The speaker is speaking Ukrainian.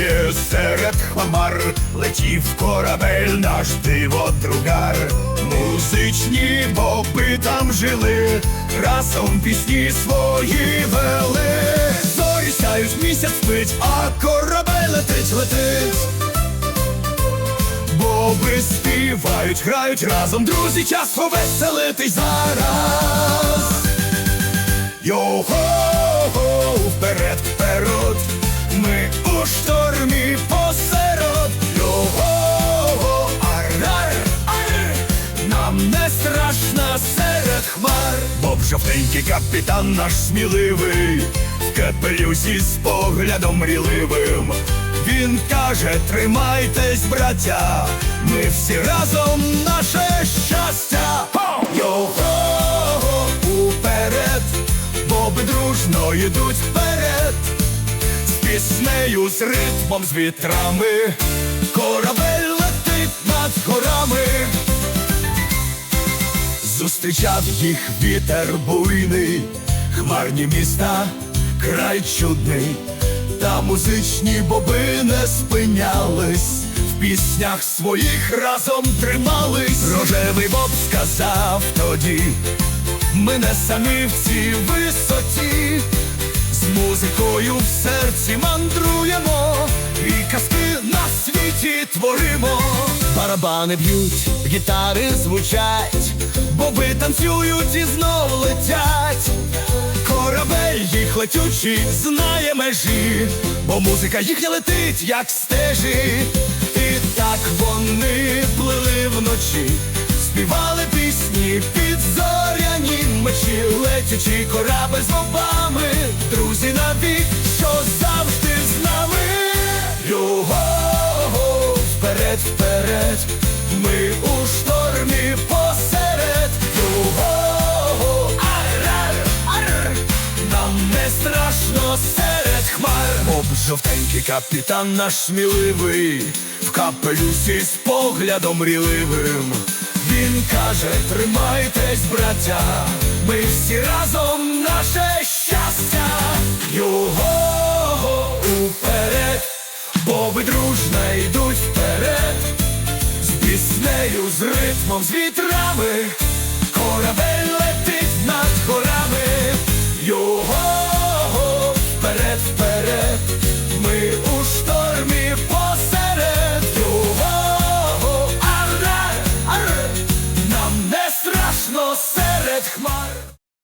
небі серед хмар летів корабель наш диво другар. Музичні боби там жили, разом пісні свої вели. Зорі сяють, місяць спить, а корабель летить, летить. Боби співають, грають разом, друзі, час повеселитись зараз. Його вперед, вперед, ми у штормі посеред. Його арар, ар, нам не страшно серед хмар. Боб жовтенький капітан наш сміливий, в капелюсі з поглядом мріливим. Він каже, тримайтесь, браття, ми всі разом наше щастя. Його уперед, боби дружно йдуть вперед, піснею, з ритмом, з вітрами, корабель летить над горами. Зустрічав їх вітер буйний, хмарні міста, край чудний, та музичні боби не спинялись, піснях своїх разом тримались. Рожевий боб сказав тоді, ми не самі в цій висоті, з музикою в серці мандруємо, і казки на світі творимо. Барабани б'ють, гітари звучать, боби танцюють і знов летять. Корабель їх летючий знає межі, бо музика їхня летить, як стежі. І так вони плили вночі, співали пісні мечі, летючий корабель з бобами, друзі навік, що завжди з нами. Його вперед, вперед, ми у штормі посеред. Його арар, арар, нам не страшно серед хмар. Боб жовтенький капітан наш сміливий, в капелюсі з поглядом мріливим. Каже, тримайтесь, браття, ми всі разом наше щастя. Його уперед, боби дружно йдуть вперед, з піснею, з ритмом, з вітрами, корабель летить над горами, його вперед, вперед, ми